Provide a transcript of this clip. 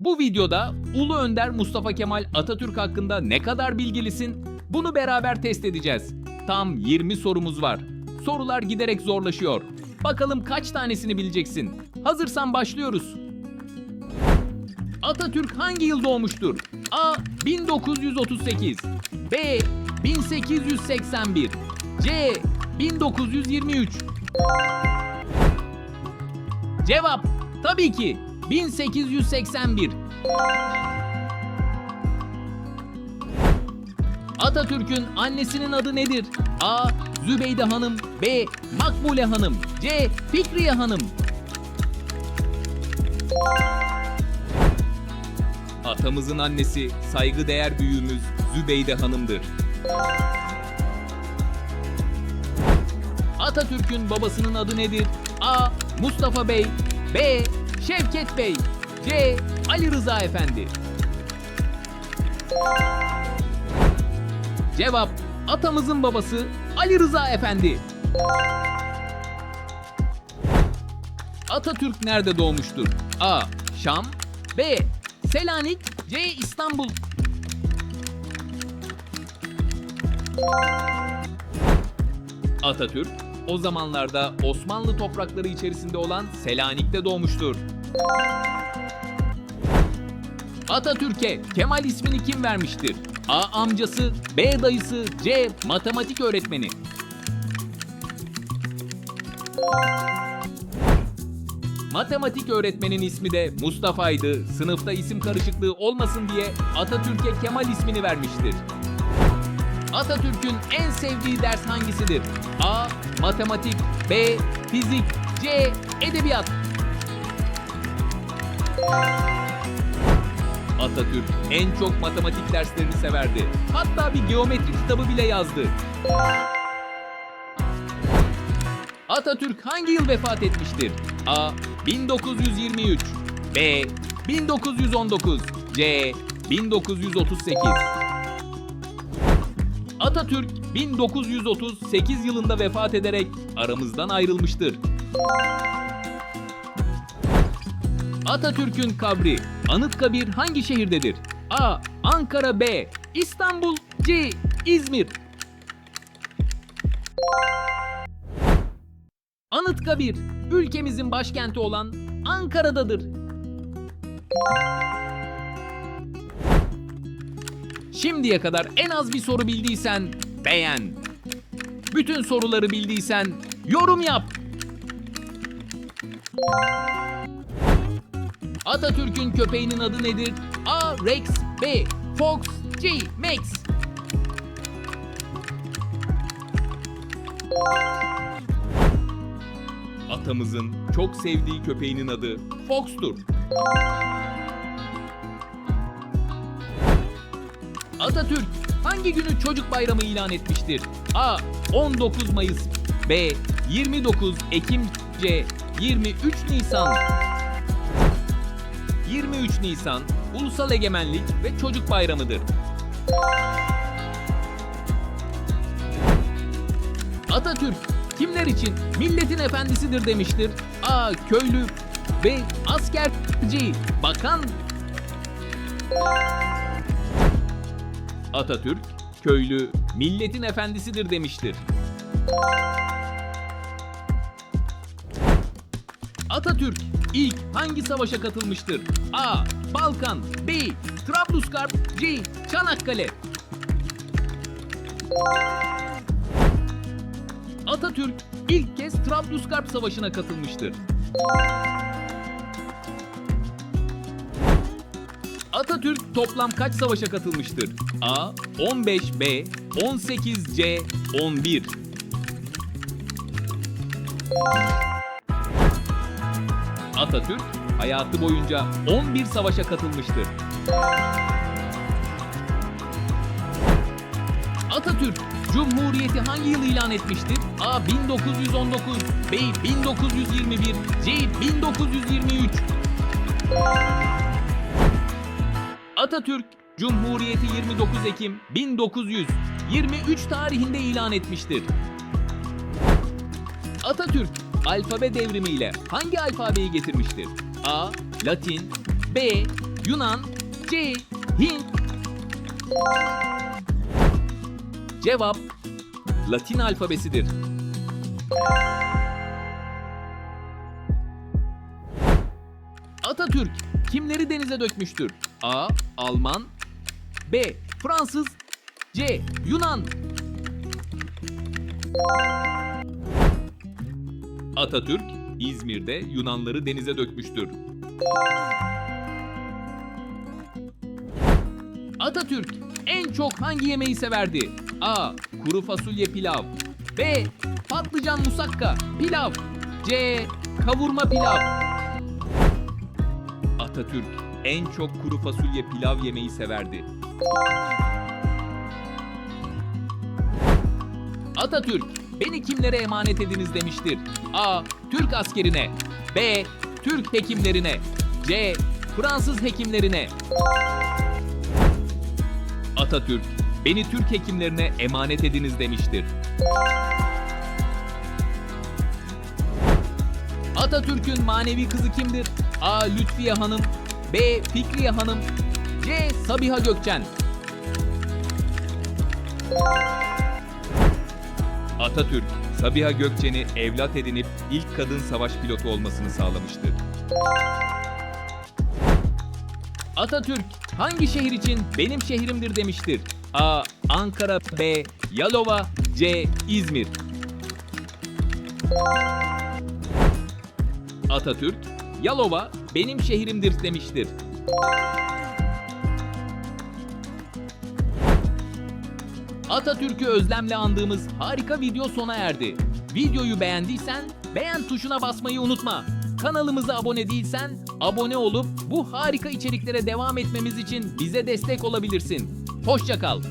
Bu videoda Ulu Önder Mustafa Kemal Atatürk hakkında ne kadar bilgilisin? Bunu beraber test edeceğiz. Tam 20 sorumuz var. Sorular giderek zorlaşıyor. Bakalım kaç tanesini bileceksin? Hazırsan başlıyoruz. Atatürk hangi yıl doğmuştur? A. 1938 B. 1881 C. 1923 Cevap tabii ki 1881. Atatürk'ün annesinin adı nedir? A. Zübeyde Hanım B. Makbule Hanım C. Fikriye Hanım Atamızın annesi saygıdeğer büyüğümüz Zübeyde Hanım'dır. Atatürk'ün babasının adı nedir? A. Mustafa Bey B. Şevket Bey C. Ali Rıza Efendi Cevap Atamızın babası Ali Rıza Efendi Atatürk nerede doğmuştur? A. Şam B. Selanik C. İstanbul Atatürk o zamanlarda Osmanlı toprakları içerisinde olan Selanik'te doğmuştur. Atatürk'e Kemal ismini kim vermiştir? A. Amcası B. Dayısı C. Matematik öğretmeni Matematik öğretmenin ismi de Mustafa'ydı. Sınıfta isim karışıklığı olmasın diye Atatürk'e Kemal ismini vermiştir. Atatürk'ün en sevdiği ders hangisidir? A. Matematik B. Fizik C. Edebiyat Atatürk en çok matematik derslerini severdi. Hatta bir geometri kitabı bile yazdı. Atatürk hangi yıl vefat etmiştir? A. 1923 B. 1919 C. 1938 Atatürk 1938 yılında vefat ederek aramızdan ayrılmıştır. Atatürk'ün kabri Anıtkabir hangi şehirdedir? A. Ankara B. İstanbul C. İzmir Anıtkabir ülkemizin başkenti olan Ankara'dadır. Şimdiye kadar en az bir soru bildiysen beğen. Bütün soruları bildiysen yorum yap. Atatürk'ün köpeğinin adı nedir? A. Rex B. Fox C. Max Atamızın çok sevdiği köpeğinin adı Fox'tur. Atatürk hangi günü çocuk bayramı ilan etmiştir? A. 19 Mayıs B. 29 Ekim C. 23 Nisan 23 Nisan Ulusal Egemenlik ve Çocuk Bayramıdır. Atatürk kimler için milletin efendisidir demiştir? A. Köylü B. Askerci Bakan Atatürk, köylü, milletin efendisidir demiştir. Atatürk ilk hangi savaşa katılmıştır? A. Balkan B. Trablusgarp C. Çanakkale Atatürk ilk kez Trablusgarp Savaşı'na katılmıştır. Atatürk toplam kaç savaşa katılmıştır? A. 15 B. 18 C. 11 Atatürk hayatı boyunca 11 savaşa katılmıştır. Atatürk Cumhuriyeti hangi yıl ilan etmiştir? A. 1919 B. 1921 C. 1923 Atatürk Cumhuriyeti 29 Ekim 1923 tarihinde ilan etmiştir. Atatürk alfabe devrimiyle hangi alfabeyi getirmiştir? A. Latin B. Yunan, C. Hint. Cevap Latin alfabesidir. Atatürk kimleri denize dökmüştür? A. Alman B. Fransız C. Yunan Atatürk İzmir'de Yunanları denize dökmüştür. Atatürk en çok hangi yemeği severdi? A. Kuru fasulye pilav B. Patlıcan musakka pilav C. Kavurma pilav Atatürk en çok kuru fasulye pilav yemeği severdi. Atatürk beni kimlere emanet ediniz demiştir. A. Türk askerine B. Türk hekimlerine C. Fransız hekimlerine Atatürk beni Türk hekimlerine emanet ediniz demiştir. Atatürk'ün manevi kızı kimdir? A. Lütfiye Hanım B. Fikriye Hanım C. Sabiha Gökçen Atatürk, Sabiha Gökçen'i evlat edinip ilk kadın savaş pilotu olmasını sağlamıştır. Atatürk hangi şehir için benim şehrimdir demiştir? A. Ankara B. Yalova C. İzmir Atatürk, Yalova benim şehrimdir demiştir. Atatürk'ü özlemle andığımız harika video sona erdi. Videoyu beğendiysen beğen tuşuna basmayı unutma. Kanalımıza abone değilsen abone olup bu harika içeriklere devam etmemiz için bize destek olabilirsin. Hoşça kal.